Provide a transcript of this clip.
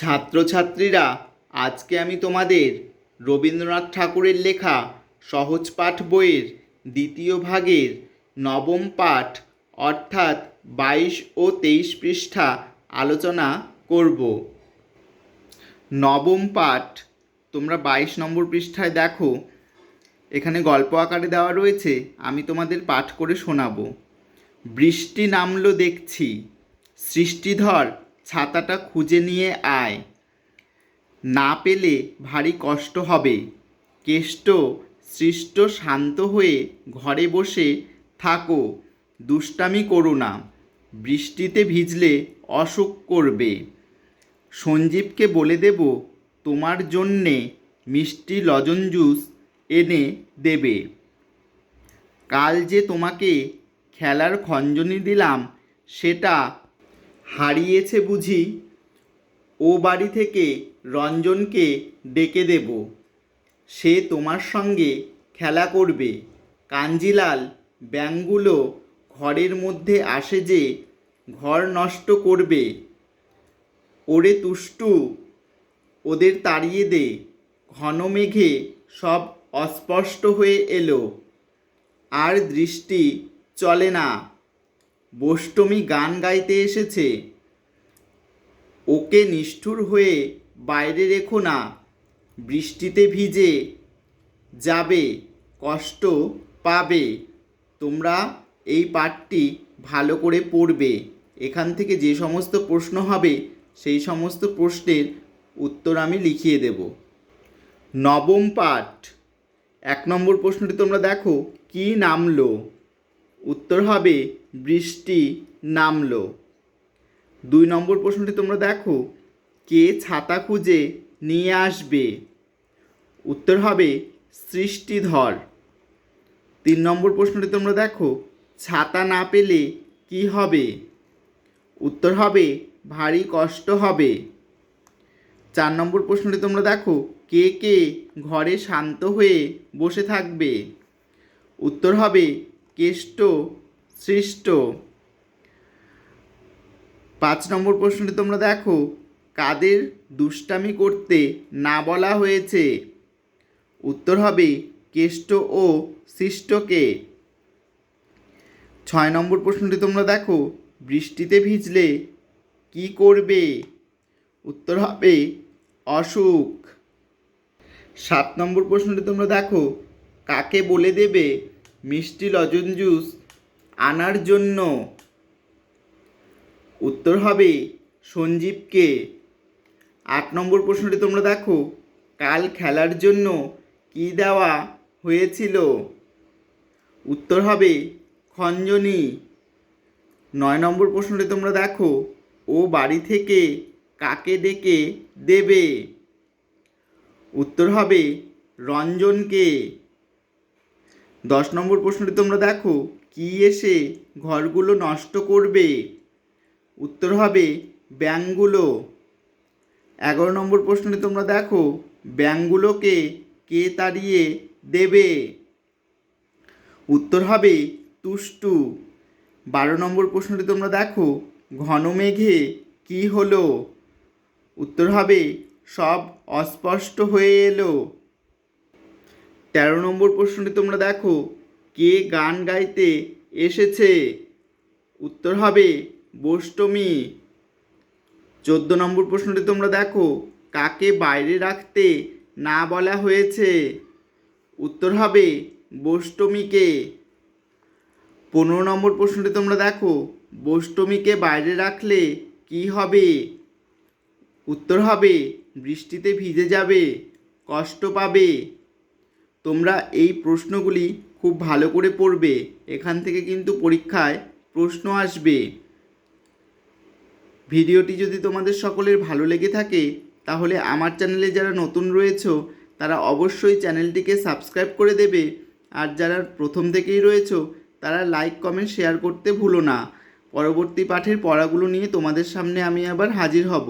ছাত্রছাত্রীরা, আজকে আমি তোমাদের রবীন্দ্রনাথ ঠাকুরের লেখা সহজ পাঠ বইয়ের দ্বিতীয় ভাগের নবম পাঠ, অর্থাৎ বাইশ ও তেইশ পৃষ্ঠা আলোচনা করব। নবম পাঠ, তোমরা বাইশ নম্বর পৃষ্ঠায় দেখো। এখানে গল্প আকারে দেওয়া রয়েছে, আমি তোমাদের পাঠ করে শোনাবো। বৃষ্টি নামলো দেখছি, সৃষ্টিধর ছাতাটা খুঁজে নিয়ে আয়। না পেলে ভারী কষ্ট হবে। কেষ্ট, সৃষ্ট শান্ত হয়ে ঘরে বসে থাকো। দুষ্টামি করো না। বৃষ্টিতে ভিজলে অসুখ করবে। সঞ্জীবকে বলে দেব, তোমার জন্যে মিষ্টি লজন জুস এনে দেবে। কাল যে তোমাকে খেলার খঞ্জনি দিলাম, সেটা হারিয়েছে বুঝি, ও বাড়ি থেকে রঞ্জনকে ডেকে দেব। সে তোমার সঙ্গে খেলা করবে। কাঞ্জিলাল ব্যাঙগুলো ঘরের মধ্যে আসে যে ঘর নষ্ট করবে। ওরে তুষ্টু, ওদের তাড়িয়ে দে। ঘন মেঘে সব অস্পষ্ট হয়ে এলো। আর দৃষ্টি চলে না। বোষ্টমী গান গাইতে এসেছে। ওকে নিষ্ঠুর হয়ে বাইরে রেখো না, বৃষ্টিতে ভিজে যাবে, কষ্ট পাবে। তোমরা এই পাঠটি ভালো করে পড়বে। এখান থেকে যে সমস্ত প্রশ্ন হবে, সেই সমস্ত প্রশ্নের উত্তর আমি লিখিয়ে দেব। নবম পাঠ। এক নম্বর প্রশ্নটি তোমরা দেখো, কি নামলো? উত্তর হবে বৃষ্টি নামলো। দুই নম্বর প্রশ্নটি তোমরা দেখো, কে ছাতা খুঁজে নিয়ে আসবে? উত্তর হবে সৃষ্টিধর। তিন নম্বর প্রশ্নটি তোমরা দেখো, ছাতা না পেলে কি হবে? উত্তর হবে, ভারী কষ্ট হবে। চার নম্বর প্রশ্নটি তোমরা দেখো, কে কে ঘরে শান্ত হয়ে বসে থাকবে? উত্তর হবে, কেষ্ট সৃষ্ট। পাঁচ নম্বর প্রশ্নটি তোমরা দেখো। কাদের দুষ্টামি করতে না বলা হয়েছে? উত্তর হবে কেষ্ট ও সৃষ্টকে। ছয় নম্বর প্রশ্নটি তোমরা দেখো। বৃষ্টিতে ভিজলে কি করবে? উত্তর হবে অসুখ। সাত নম্বর প্রশ্নটি তোমরা দেখো। কাকে বলে দেবে? মিষ্টি লজন জুস আনার জন্য। উত্তর হবে সঞ্জীবকে। আট নম্বর প্রশ্নটি তোমরা দেখো। কাল খেলার জন্য কি দেওয়া হয়েছিল? উত্তর হবে খঞ্জনি। নয় নম্বর প্রশ্নটি তোমরা দেখো। ও বাড়ি থেকে কাকে ডেকে দেবে? উত্তর হবে রঞ্জনকে। দশ নম্বর প্রশ্নটি তোমরা দেখো। কি এসে ঘরগুলো নষ্ট করবে? উত্তর হবে, ব্যাঙগুলো। এগারো নম্বর প্রশ্নটি তোমরা দেখো, ব্যাঙগুলোকে কে তাড়িয়ে দেবে? উত্তর হবে, তুষ্টু। বারো নম্বর প্রশ্নটি তোমরা দেখো, ঘন মেঘে কি হলো? উত্তর হবে, সব অস্পষ্ট হয়ে এলো। তেরো নম্বর প্রশ্নটি তোমরা দেখো কে গান গাইতে এসেছে? উত্তর হবে বোষ্টমী চোদ্দ নম্বর প্রশ্নটি তোমরা দেখো, কাকে বাইরে রাখতে না বলা হয়েছে? উত্তর হবে বোষ্টমীকে পনেরো নম্বর প্রশ্নটি তোমরা দেখো বোষ্টমীকে বাইরে রাখলে কি হবে? উত্তর হবে, বৃষ্টিতে ভিজে যাবে, কষ্ট পাবে। তোমরা এই প্রশ্নগুলি খুব ভালো করে পড়বে, এখান থেকে কিন্তু পরীক্ষায় প্রশ্ন আসবে। ভিডিওটি যদি তোমাদের সকলের ভালো লেগে থাকে, তাহলে আমার চ্যানেলে যারা নতুন রয়েছো, তারা অবশ্যই চ্যানেলটিকে সাবস্ক্রাইব করে দেবে। আর যারা প্রথম থেকেই রয়েছো, তারা লাইক, কমেন্ট, শেয়ার করতে ভুলো না। পরবর্তী পাঠের পড়াগুলো নিয়ে তোমাদের সামনে আমি আবার হাজির হব।